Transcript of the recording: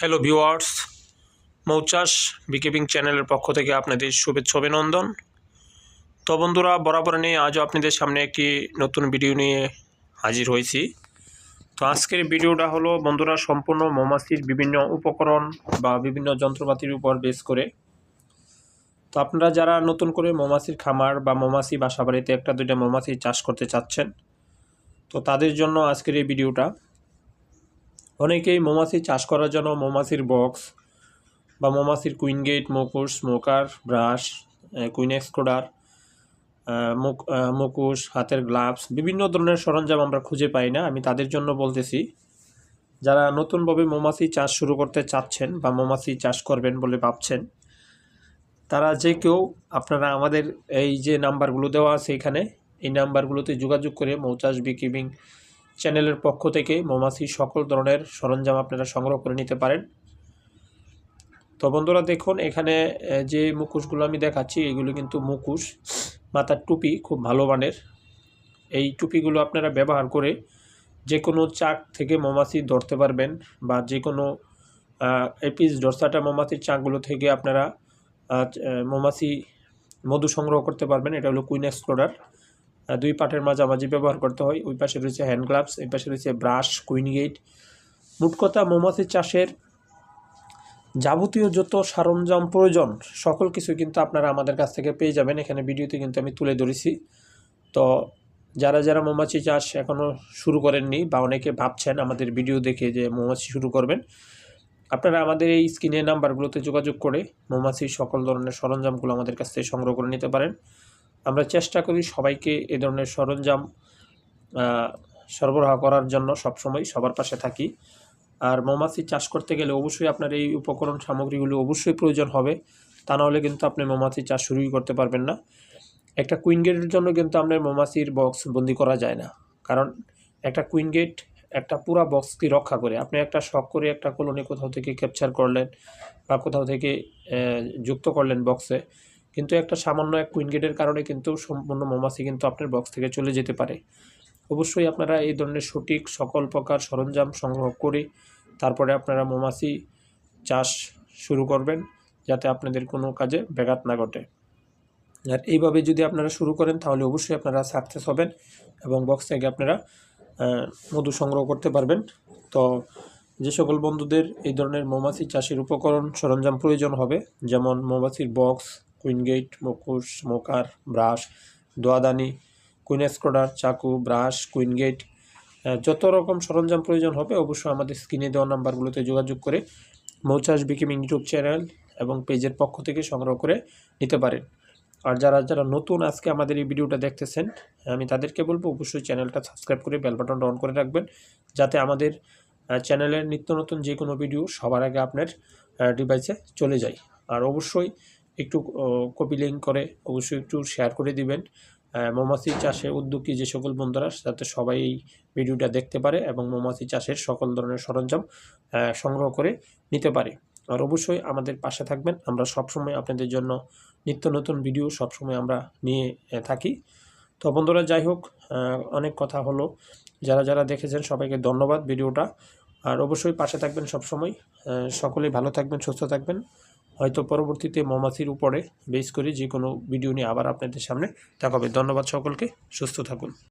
Hello viewers মৌচাষ beekeeping চ্যানেলের পক্ষ থেকে আপনাদের শুভেচ্ছা অভিনন্দন। তো বন্ধুরা, বরাবর নিয়ে আজও আপনাদের সামনে একটি নতুন ভিডিও নিয়ে হাজির হয়েছি। তো আজকের ভিডিওটা হলো, বন্ধুরা, সম্পূর্ণ মৌমাছির বিভিন্ন উপকরণ বা বিভিন্ন যন্ত্রপাতির উপর বেস করে। তো আপনারা যারা নতুন করে মৌমাছির খামার বা মৌমাছি বাসা বাড়িতে একটা দুইটা মৌমাছি চাষ করতে চাচ্ছেন, তো তাদের জন্য আজকের এই ভিডিওটা অনেকেই মৌমাছি চাষ করার জন্য মৌমাছির বক্স বা মৌমাছির কুইন গেট মুকুশ স্মোকার ব্রাশ কুইন এক্সকোডার আহ, হাতের গ্লাভস বিভিন্ন ধরনের সরঞ্জাম আমরা খুঁজে পাই না আমি তাদের জন্য বলতেছি। যারা নতুনভাবে মৌমাছি চাষ শুরু করতে চাচ্ছেন বা মৌমাছি চাষ করবেন বলে ভাবছেন তারা যে কেউ আপনারা আমাদের এই যে নাম্বারগুলো দেওয়া আছে এখানে এই নাম্বারগুলোতে যোগাযোগ করে মৌচাষ বিকিবিং চ্যানেলের পক্ষ থেকে মৌমাছি সকল ধরনের সরঞ্জাম আপনারা সংগ্রহ করে নিতে পারেন। তো বন্ধুরা দেখুন, এখানে যে মুখোশগুলো আমি দেখাচ্ছি, এগুলো কিন্তু মুখোশ। মাথার টুপি খুব ভালো মানের। এই টুপিগুলো আপনারা ব্যবহার করে যে কোনো চাক থেকে মৌমাছি ধরতে পারবেন বা যে কোনো এপিস ডরসাটা মৌমাছির চাকগুলো থেকে আপনারা মৌমাছি মধু সংগ্রহ করতে পারবেন। এটা হলো কুইন এক্সপ্লোরার। দুই পাটের মাঝামাঝি ব্যবহার করতে হয়। ওই পাশে রয়েছে হ্যান্ড গ্লাভস এই পাশে রয়েছে ব্রাশ কুইন গেট মোট কথা মৌমাছি চাষের যাবতীয় যত সরঞ্জাম প্রয়োজন, সকল কিছু কিন্তু আপনারা আমাদের কাছ থেকে পেয়ে যাবেন। এখানে ভিডিওতে কিন্তু আমি তুলে ধরেছি। তো যারা যারা মৌমাছি চাষ এখনও শুরু করেননি বা অনেকে ভাবছেন আমাদের ভিডিও দেখে যে মৌমাছি শুরু করবেন, আপনারা আমাদের এই স্ক্রিনের নাম্বারগুলোতে যোগাযোগ করে মৌমাছির সকল ধরনের সরঞ্জামগুলো আমাদের কাছ থেকে সংগ্রহ করে নিতে পারেন। আমরা চেষ্টা করি সবাইকে এ ধরনের সরঞ্জাম সরবরাহ করার জন্য সবসময় সবার পাশে থাকি। আর মৌমাছি চাষ করতে গেলে অবশ্যই আপনার এই উপকরণ সামগ্রীগুলো অবশ্যই প্রয়োজন হবে। তা নাহলে কিন্তু আপনি মৌমাছি চাষ শুরুই করতে পারবেন না। একটা কুইন গেটের জন্য কিন্তু আপনার মৌমাছির বক্স বন্দি করা যায় না। কারণ একটা কুইন গেট একটা পুরা বক্সকে রক্ষা করে। আপনি একটা শখ করে একটা কলোনি কোথাও থেকে ক্যাপচার করলেন বা কোথাও থেকে যুক্ত করলেন বক্সে। কিন্তু একটা সামান্য এক কুইন গেটের কারণে কিন্তু সম্পূর্ণ মৌমাছি কিন্তু আপনার বক্স থেকে চলে যেতে পারে। অবশ্যই আপনারা এই ধরনের সঠিক সকল প্রকার সরঞ্জাম সংগ্রহ করে তারপরে আপনারা মৌমাছি চাষ শুরু করবেন, যাতে আপনাদের কোনো কাজে ব্যাঘাত না ঘটে। আর এইভাবে যদি আপনারা শুরু করেন, তাহলে অবশ্যই আপনারা সাকসেস হবেন এবং বক্স থেকে আপনারা মধু সংগ্রহ করতে পারবেন। তো যে সকল বন্ধুদের এই ধরনের মৌমাছি চাষের উপকরণ সরঞ্জাম প্রয়োজন হবে, যেমন মৌমাছির বক্স কুইন গেট মুখোশ স্মোকার, ব্রাশ, দোয়াদানি কুইন স্ক্রোডার চাকু, ব্রাশ কুইন গেট যত রকম সরঞ্জাম প্রয়োজন হবে অবশ্যই আমাদের স্ক্রিনে দেওয়া নাম্বারগুলোতে যোগাযোগ করে মৌচাষ বিকিম ইউটিউব চ্যানেল এবং পেজের পক্ষ থেকে সংগ্রহ করে নিতে পারেন। আর যারা যারা নতুন আজকে আমাদের এই ভিডিওটা দেখতেছেন, আমি তাদেরকে বলব অবশ্যই চ্যানেলটা সাবস্ক্রাইব করে বেল অন করে রাখবেন যাতে আমাদের চ্যানেলের নিত্য নতুন যে কোনো ভিডিও সবার আগে আপনার ডিভাইসে চলে যায়। আর অবশ্যই একটু কপি লিঙ্ক করে অবশ্যই একটু শেয়ার করে দিবেন। মৌমাছি চাষে উদ্যোগী যে সকল বন্ধুরা যাতে সবাই এই ভিডিওটা দেখতে পারে এবং মৌমাছি চাষের সকল ধরনের সরঞ্জাম সংগ্রহ করে নিতে পারে। আর অবশ্যই আমাদের পাশে থাকবেন। আমরা সবসময় আপনাদের জন্য নিত্য নতুন ভিডিও সবসময় আমরা নিয়ে থাকি। তো বন্ধুরা, যাই হোক অনেক কথা হলো। যারা যারা দেখেছেন, সবাইকে ধন্যবাদ ভিডিওটা আর অবশ্যই পাশে থাকবেন সবসময়। সকলেই ভালো থাকবেন, সুস্থ থাকবেন। হয়তো পরবর্তীতে মৌমাছির উপরে বেশ করে যে কোনো ভিডিও নিয়ে আবার আপনাদের সামনে দেখাবে ধন্যবাদ সকলকে, সুস্থ থাকুন।